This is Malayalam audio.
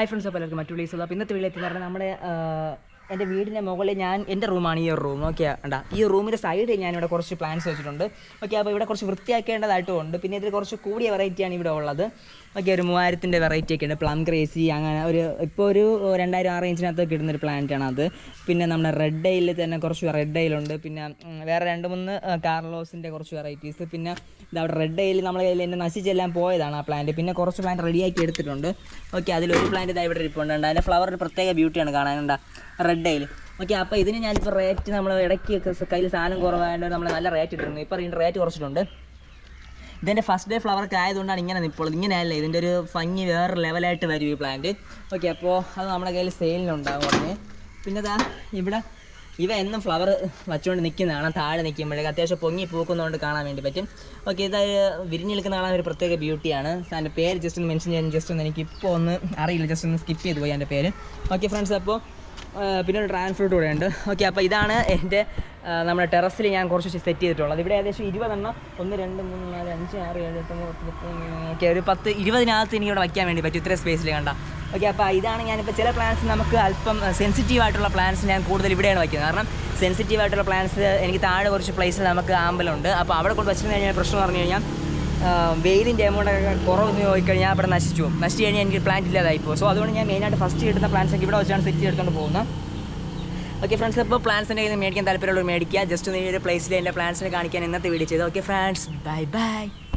ഹൈ ഫ്രണ്ട്സ് അപ്പോൾ എല്ലാവർക്കും മറ്റു പ്ലേസ് അപ്പോൾ ഇന്നത്തെ എന്ന് പറഞ്ഞാൽ നമ്മുടെ എന്റെ വീടിന്റെ മുകളിൽ ഞാൻ എന്റെ റൂമാണ് ഈ ഒരു റൂം ഓക്കെ ഉണ്ടാ ഈ റൂമിന്റെ സൈഡിൽ ഞാൻ ഇവിടെ കുറച്ച് പ്ലാന്റ്സ് വെച്ചിട്ടുണ്ട്. ഓക്കെ അപ്പോൾ ഇവിടെ കുറച്ച് വൃത്തിയാക്കേണ്ടതായിട്ടും ഉണ്ട്. പിന്നെ ഇതിൽ കുറച്ച് കൂടിയ വെറൈറ്റിയാണ് ഇവിടെ ഉള്ളത്. ഓക്കെ ഒരു മൂവായിരത്തിന്റെ വെറൈറ്റി ഒക്കെ ഉണ്ട്. പ്ലം ക്രേസി അങ്ങനെ ഒരു ഇപ്പോൾ ഒരു രണ്ടായിരം ആ റേഞ്ചിനകത്ത് കിട്ടുന്ന ഒരു പ്ലാന്റ് ആണ് അത്. പിന്നെ നമ്മുടെ റെഡ് ഡെയിൽ തന്നെ കുറച്ച് റെഡ് ഡെയിലുണ്ട് പിന്നെ വേറെ രണ്ട് മൂന്ന് കാർലോസിന്റെ കുറച്ച് വെറൈറ്റീസ് പിന്നെ ഇതവിടെ റെഡ് ഡെയിൽ നമ്മളെ കയ്യിൽ എന്റെ നശിച്ചെല്ലാം പോയതാണ് ആ പ്ലാന്റ് പിന്നെ കുറച്ച് പ്ലാന്റ് റെഡിയാക്കി എടുത്തിട്ടുണ്ട്. ഓക്കെ അതിലൊരു പ്ലാന്റ് ഇതാ ഇവിടെ ഇരിപ്പുണ്ട്. അതിന്റെ ഫ്ലവർ ഒരു പ്രത്യേക ബ്യൂട്ടിയാണ് കാണാനുണ്ട റെഡ് ഡൈൽ ഓക്കെ അപ്പോൾ ഇതിന് ഞാനിപ്പോൾ റേറ്റ് നമ്മൾ ഇടയ്ക്ക് കയ്യിൽ സാധനം കുറവായതുകൊണ്ട് നമ്മൾ നല്ല റേറ്റ് ഇട്ടിരുന്നു. ഇപ്പോൾ റേറ്റ് കുറച്ചിട്ടുണ്ട്. ഇതിന്റെ ഫസ്റ്റ് ഡേ ഫ്ലവർക്ക് ആയതുകൊണ്ടാണ് ഇങ്ങനെ നിൽപ്പുള്ളത് ഇങ്ങനെയല്ല ഇതിന്റെ ഒരു ഭംഗി വേറെ ലെവലായിട്ട് വരും ഈ പ്ലാന്റ് ഓക്കെ അപ്പോൾ അത് നമ്മുടെ കയ്യിൽ സെയിലിനുണ്ടാകും ഉടനെ പിന്നെ ദാ ഇവിടെ ഇവ എന്നും ഫ്ലവർ വച്ചുകൊണ്ട് നിൽക്കുന്നതാണ് താഴെ നിൽക്കുമ്പോഴേക്ക് അത്യാവശ്യം പൊങ്ങി പൂക്കുന്നതുകൊണ്ട് കാണാൻ വേണ്ടി പറ്റും. ഓക്കെ ഇത് വിരിഞ്ഞ് നിൽക്കുന്ന കാണാൻ ഒരു പ്രത്യേക ബ്യൂട്ടിയാണ് അതിന്റെ പേര് ജസ്റ്റ് ഒന്ന് മെൻഷൻ ചെയ്യാൻ ജസ്റ്റ് ഒന്ന് എനിക്ക് ഇപ്പോൾ ഒന്ന് അറിയില്ല. ജസ്റ്റ് ഒന്ന് സ്കിപ്പ് ചെയ്ത് പോയി എന്റെ പേര്. ഓക്കെ ഫ്രണ്ട്സ് അപ്പോൾ പിന്നെ ഒരു ഡ്രാഗൺ ഫ്രൂട്ട് കൂടെ ഉണ്ട്. ഓക്കെ അപ്പോൾ ഇതാണ് എന്റെ നമ്മുടെ ടെറസിൽ ഞാൻ കുറച്ച് സെറ്റ് ചെയ്തിട്ടുള്ളത്. ഇവിടെ ഏകദേശം ഇരുപതെണ്ണം. ഒന്ന് രണ്ട് മൂന്ന് നാല് അഞ്ച് ആറ് ഏഴ് എട്ട് ഒമ്പത് ഓക്കെ ഒരു പത്ത് ഇരുപതിനകത്ത് എനിക്ക് ഇവിടെ വയ്ക്കാൻ വേണ്ടി പറ്റും. ഇത്രയും സ്പേസിൽ കണ്ട. ഓക്കെ അപ്പോൾ ഇതാണ് ഞാനിപ്പോൾ ചില പ്ലാൻസ് നമുക്ക് അല്പം സെൻസിറ്റീവ് ആയിട്ടുള്ള പ്ലാൻസ് ഞാൻ കൂടുതൽ ഇവിടെയാണ് വയ്ക്കുന്നത്. കാരണം സെൻസിറ്റീവ് ആയിട്ടുള്ള പ്ലാൻസ് എനിക്ക് താഴെ കുറച്ച് പ്ലേസിൽ നമുക്ക് ആമ്പലുണ്ട്. അപ്പോൾ അവിടെ കൊണ്ട് വെച്ചിരുന്നു കഴിഞ്ഞാൽ പ്രശ്നം പറഞ്ഞു കഴിഞ്ഞാൽ വെയിലിന്റെ എമൗണ്ട് കുറവെന്ന് നോക്കിക്കഴിഞ്ഞാൽ അവിടെ നശിച്ചു പോകും. നശിച്ചു കഴിഞ്ഞാൽ എനിക്ക് പ്ലാന്റ് ഇല്ലാതായി പോകും. സോ അതുകൊണ്ട് ഞാൻ മെയിനായിട്ട് ഫസ്റ്റ് കിട്ടുന്ന പ്ലാന്റ്സ് ഒക്കെ ഇവിടെ വെച്ചാണ് സെറ്റ് ചെയ്തെടുത്തുകൊണ്ട് പോകുന്നത് ഓക്കെ ഫ്രണ്ട്സ് ഇപ്പോൾ പ്ലാൻസിന്റെ കയ്യിൽ മേടിക്കാൻ താല്പര്യമുള്ളവർ മേടിക്കുക. ജസ്റ്റ് ഒന്ന് ഈ ഒരു പ്ലേസിൽ എന്റെ പ്ലാൻസിനെ കാണിക്കാൻ ഇന്നത്തെ വീഡിയോ ചെയ്ത് ഓക്കെ ഫ്രണ്ട്സ് ബൈ ബൈ